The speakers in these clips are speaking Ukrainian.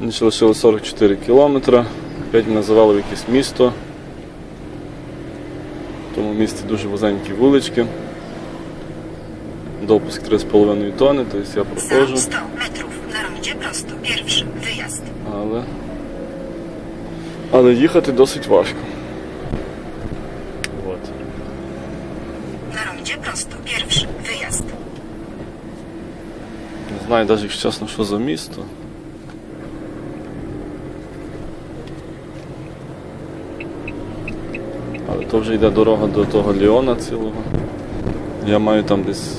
Мені ще 44 кілометри. Опять мене завели в якесь місто. В тому місті дуже вузенькі вулички. Допуск 3,5 тонни, тобто я проходжу. 100 metrów na rondzie prosto. Pierwszy wyjazd. Але, але їхати досить важко. От. Na rondzie prosto. Pierwszy wyjazd. Не знаю навіть, якщо чесно, що за місто. То вже йде дорога до того Ліона цілого. Я маю там десь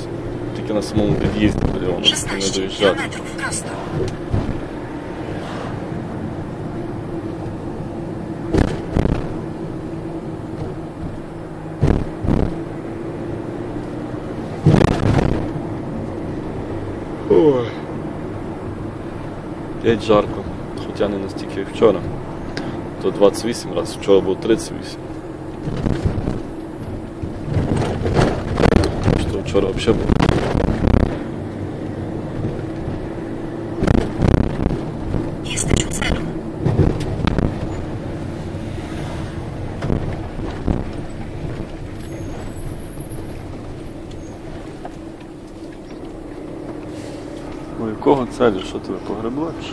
тільки на самому під'їзді до Ліона, не 16 доїжджати. Ой. Геть жарко, хоча не настільки як вчора. То 28 раз, вчора було 38. Що вчора взагалі було. Jesteś u celu. У якого? Що тебе погребло? чи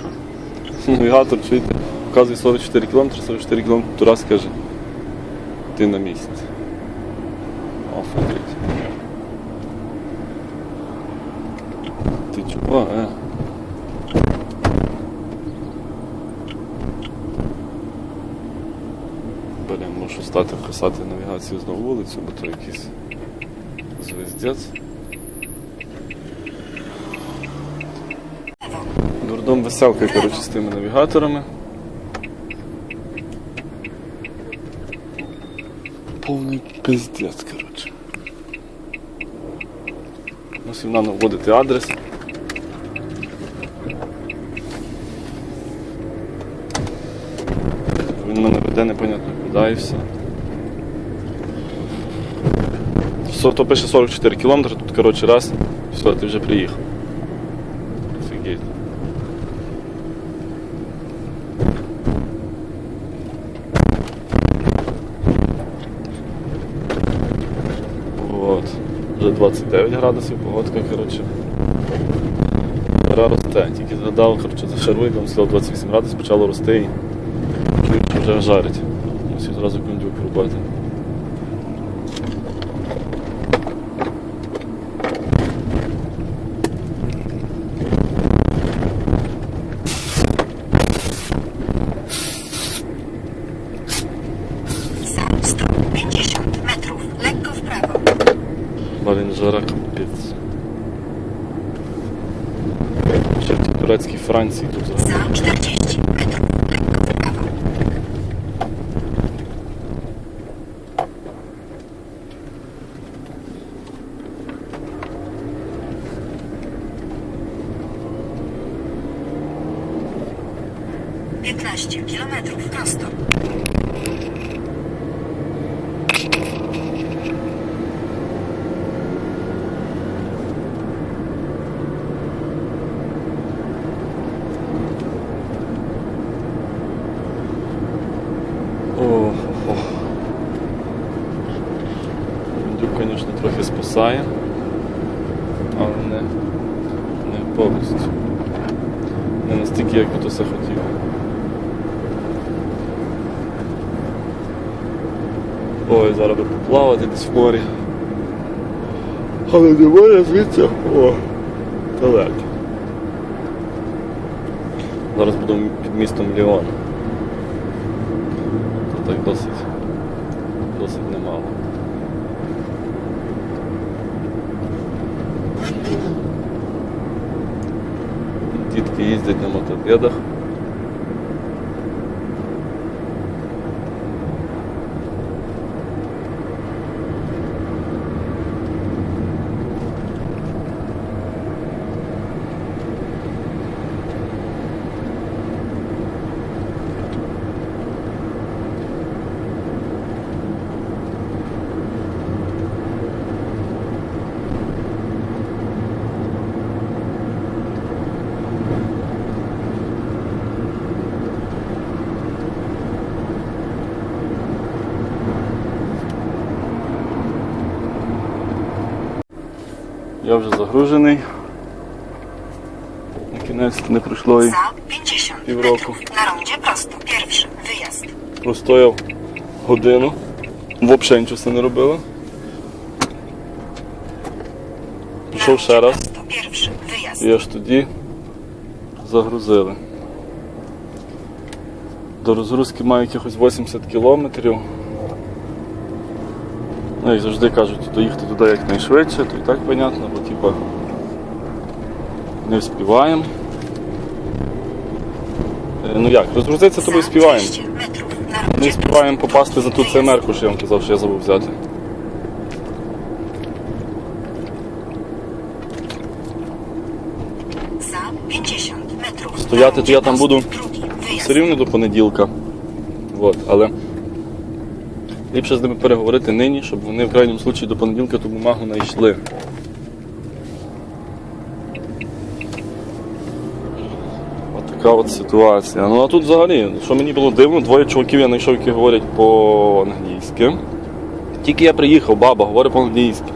Що? Навігатор, чуєте, вказує 44 км, 44 км, раз каже, ти на місці. Офігеть. Ти чого, е? Блін, мушу стати писати навігацію знову вулицю, бо то якийсь звездець. Дурдом веселка, коротше, з тими навігаторами. Повний пиздець, коротше. Мусив нам вводити адрес. Він мене веде непонятно куди і все. То пише 44 кілометри, тут, коротше, раз, все, ти вже приїхав. Офігеть. От. Вже 29 градусів, погодка, коротше. Пора росте. Тільки згадав, коротше, за шарвиком стало 28 градусів, почало рости і вже жарить. Ось зразу кондюк рубати. Блін, жара капець. Ще в тій турецькій Франції тут взагалі. Za 40 metrów. Lekko w prawo. Piętnaście kilometrów prosto. О, о. Кондюк, звісно, трохи але не, не повністю. Не настільки, як би то все хотів. Ой, зараз би поплавати десь в морі. Але немає звідси. О, далеко. Зараз буду під містом Ліон. Це так досить, досить немало. Дітки їздять на мотопедах. Я вже загружений. На кінець не пройшло і Za 50 Półroku. metrów. Na rondzie prosto. Pierwszy wyjazd. простояв годину. Взагалі нічого не робила. Пішов ще раз. І аж тоді загрузили. До розгрузки маю якихось 80 кілометрів. Ну, як завжди кажуть, доїхати туди якнайшвидше, то і так понятно, бо типа не вспіваємо. Е, Ну як, розгрузитися то ми Za співаємо. 200 metrów. Ми співаємо попасти за ту цемерку, що я вам казав, що я забув взяти. Za 50 metrów. Стояти, то я там буду все рівно до понеділка. От, але ліпше з ними переговорити нині, щоб вони в крайньому случаї до понеділка ту бумагу знайшли. Така от ситуація. Ну а тут взагалі, що мені було дивно, двоє чуваків я знайшов, які говорять по-англійськи. Тільки я приїхав, баба говорить по-англійськи.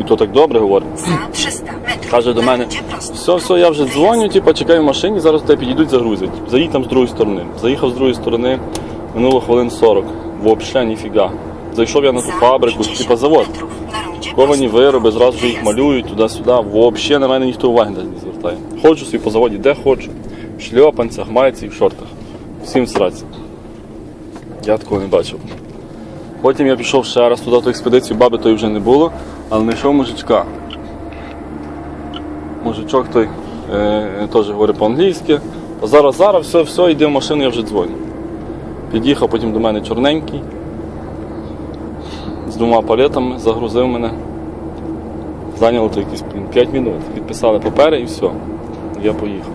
І то так добре говорить. Za 300 metrów. Каже до мене, все, все, я вже дзвоню, типу, чекаю в машині, зараз тебе підійдуть, загрузять. Заїдь там з другої сторони. Заїхав з другої сторони, минуло хвилин 40. Взагалі ніфіга. Зайшов я на ту фабрику, 50 типа завод. Ковані вироби, зразу їх малюють туди-сюди. Взагалі на мене ніхто уваги не звертає. Ходжу собі по заводі, де хочу. В шльопанцях, майці в шортах. Всім сраці. Я такого не бачив. Потім я пішов ще раз туди ту експедицію, баби тої вже не було, але знайшов мужичка. Мужичок той е, теж говорить по-англійськи. Зараз, зараз, все, все, йди в машину, я вже дзвоню. Під'їхав потім до мене чорненький. З двома палетами загрузив мене. Зайняло то якісь блін, 5 минут. Підписали папери і все. Я поїхав.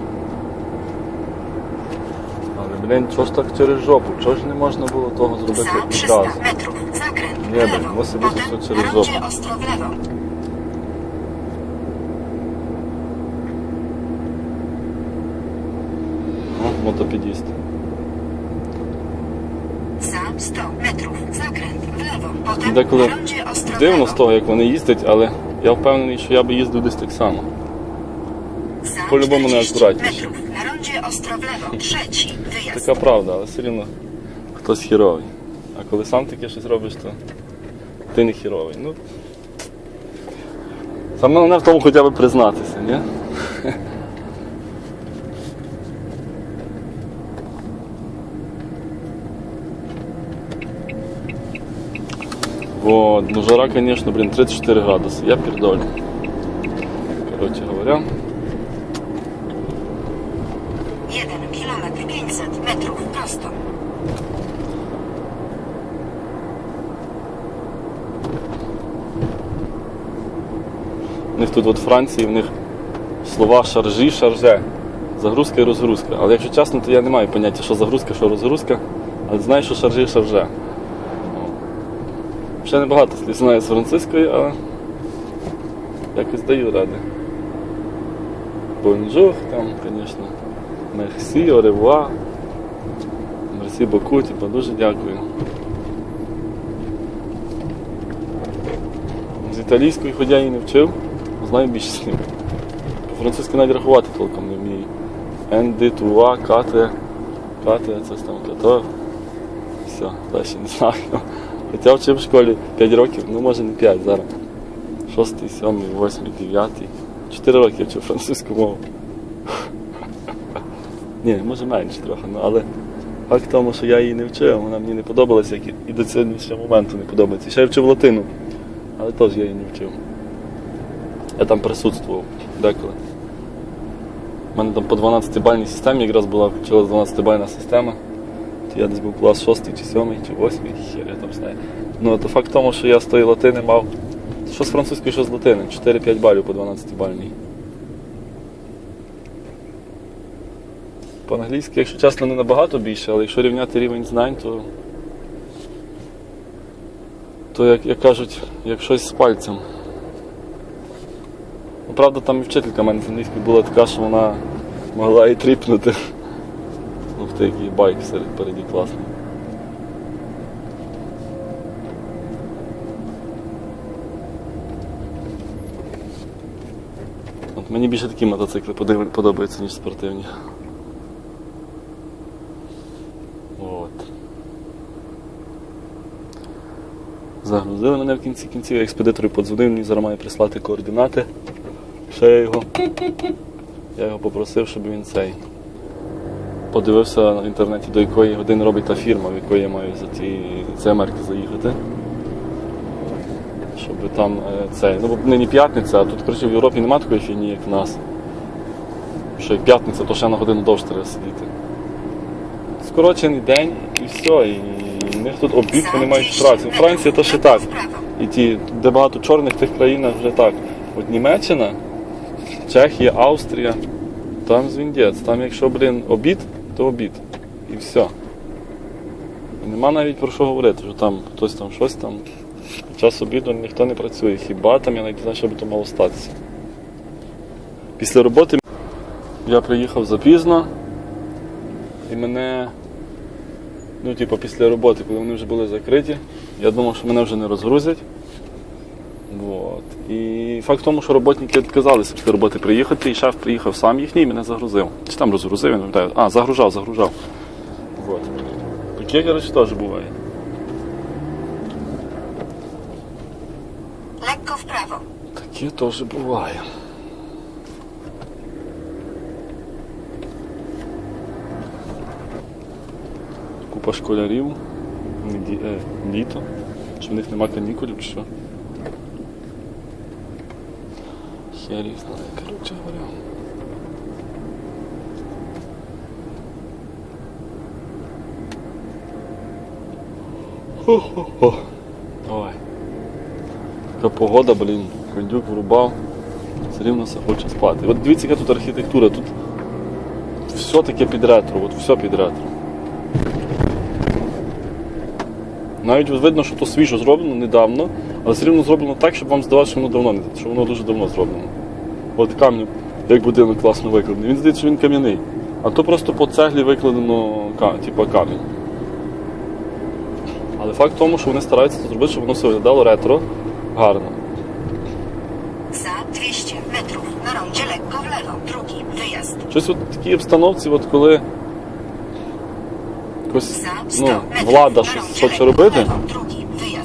Але, блін, чого ж так через жопу? Чого ж не можна було того зробити відразу? lewo. musi być Potem to через lewo. Ну, мотопедіст. Деколи дивно з того, як вони їздять, але я впевнений, що я би їздив десь так само. Za po-любому 40 najakuratniejszy. metrów. Na rondzie ostro w lewo. Trzeci wyjazd. Така правда, але все рівно хтось хіровий. А коли сам таке щось робиш, то ти не хіровий. Ну, саме головне в тому хоча б признатися, ні? Вот, ну жара, конечно, блин, 34 градуса. Я пердоль. Короче говоря, 1 kilometr 500 metrów prosto. У них тут от Франції, в них слова шаржі, шарже. Загрузка і розгрузка. Але якщо чесно, то я не маю поняття, що загрузка, що розгрузка, але знаю, що шаржі шарже. Ще небагато слів знаю з французької, але якось даю ради. Бонжур, там, звісно. Мерсі, оревуа. Мерсі боку, типа, дуже дякую. З італійської, хоч я її не вчив, знаю більше слів. По-французьки навіть рахувати толком не вмію. Енди, туа, кате, кате, це там като. Все, далі не знаю. Хоча вчив в школі 5 років, ну може не 5 зараз. 6, 7, 8, 9. 4 роки вчив французьку мову. Ні, може менше трохи, ну, але факт в тому, що я її не вчив, вона мені не подобалася, як і- до сьогоднішнього моменту не подобається. Ще я вчив латину, але теж я її не вчив. Я там присутствував деколи. У мене там по 12-бальній системі якраз була вчилась 12-бальна система. Я десь був клас 6 чи 7 чи 8, хер я там знаю. Ну, то факт в тому, що я з тої латини мав. Що з французької, що з латини. 4-5 балів по 12-бальній. По-англійськи, якщо чесно, не набагато більше, але якщо рівняти рівень знань, то. То, як, як кажуть, як щось з пальцем. Ну, правда, там і вчителька в мене з англійської була така, що вона могла і тріпнути. Ти, який байк серед переді класний. Мені більше такі мотоцикли подобаються, ніж спортивні. От. Загрузили мене в кінці кінців, я подзвонив, мені зараз має прислати координати. Ще я його. Я його попросив, щоб він цей. Подивився в інтернеті, до якої години робить та фірма, в якої я маю за ті ці Америки заїхати. Щоб там е, цей. Ну, бо нині п'ятниця, а тут коротше, в Європі немає такої фігні, як в нас. Що як п'ятниця, то ще на годину довше треба сидіти. Скорочений день і все. І в них тут обід, вони мають працю. У Франції то ще так. І ті, де багато чорних тих країнах вже так. От Німеччина, Чехія, Австрія, там звіндець. Там якщо, блін, обід, то обід. І все. І нема навіть про що говорити, що там хтось там щось там. Під час обіду ніхто не працює. Хіба там я навіть знаю, що би то мало статися. Після роботи я приїхав запізно, і мене, ну, типу, після роботи, коли вони вже були закриті, я думав, що мене вже не розгрузять. Вот. І факт в тому, що роботники відказалися після роботи приїхати, і шеф приїхав сам їхній і мене загрузив. Чи там розгрузив, я не пам'ятаю. А, загружав, загружав. Вот. Таке, коротше, теж буває. W prawo. Таке теж буває. Купа школярів, е, літо. Чи в них нема канікулів, чи що? Хер їх знає, коротше говоря. Хо-хо-хо. Ой. Така погода, блін, кондюк врубав, все рівно все хоче спати. От дивіться, яка тут архітектура, тут все таке під ретро, от все під ретро. Навіть видно, що то свіжо зроблено недавно, але все рівно зроблено так, щоб вам здавалося, що воно давно не що воно дуже давно зроблено. От камінь, як будинок класно викладений. Він здається, що він кам'яний. А то просто по цеглі викладено типу, камінь. Але факт в тому, що вони стараються це зробити, щоб воно все виглядало ретро, гарно. Za 200 metrów. Na rondzie lekko w lewo. Drugi. Щось от в такій обстановці, от коли якось, ну, влада щось хоче робити.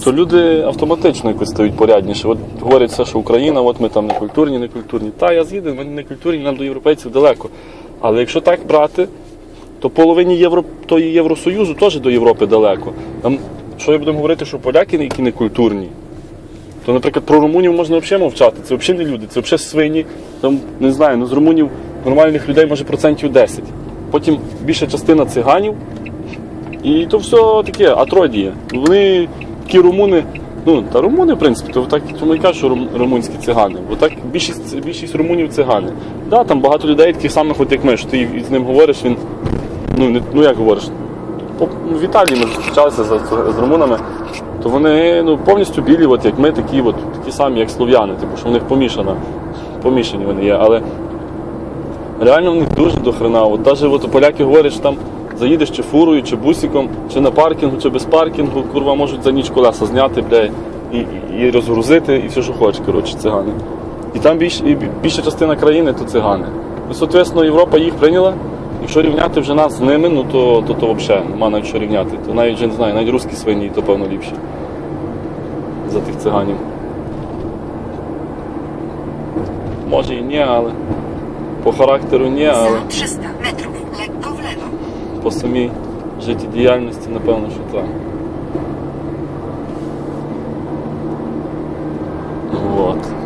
То люди автоматично якось стають порядніше. От говорять все, що Україна, от ми там не культурні, не культурні. Та я з'їду, ми не культурні, нам до європейців далеко. Але якщо так брати, то половині Євро, то Євросоюзу теж до Європи далеко. Там, що я будемо говорити, що поляки, які не культурні, то, наприклад, про румунів можна взагалі мовчати. Це взагалі не люди, це взагалі свині. Там, не знаю, ну з румунів нормальних людей може процентів 10. Потім більша частина циганів. І то все таке, атродіє. Вони такі румуни, ну та румуни, в принципі, то так тому і кажуть, що рум- румунські цигани. Бо так більшість, більшість румунів цигани. Да, там багато людей таких самих, от як ми, що ти з ним говориш, він. Ну, не, ну як говориш? По- В Італії ми зустрічалися з, з, румунами, то вони ну, повністю білі, от як ми, такі, от, такі самі, як слов'яни, типу, що в них помішана, помішані вони є. Але реально в них дуже до хрена. От навіть от, поляки говорять, що там заїдеш чи фурою, чи бусиком, чи на паркінгу, чи без паркінгу, курва, можуть за ніч колеса зняти, бля, і, і, і розгрузити, і все, що хочеш, коротше, цигани. І там більш, і більша частина країни то цигани. Ну, соответственно, Європа їх прийняла. Якщо рівняти вже нас з ними, ну то, то, то взагалі нема навіть що рівняти. То навіть вже не знаю, навіть русські свині, то певно ліпші за тих циганів. Може і ні, але по характеру ні, але 300 metrów. По самій життєдіяльності, напевно, що так. Вот.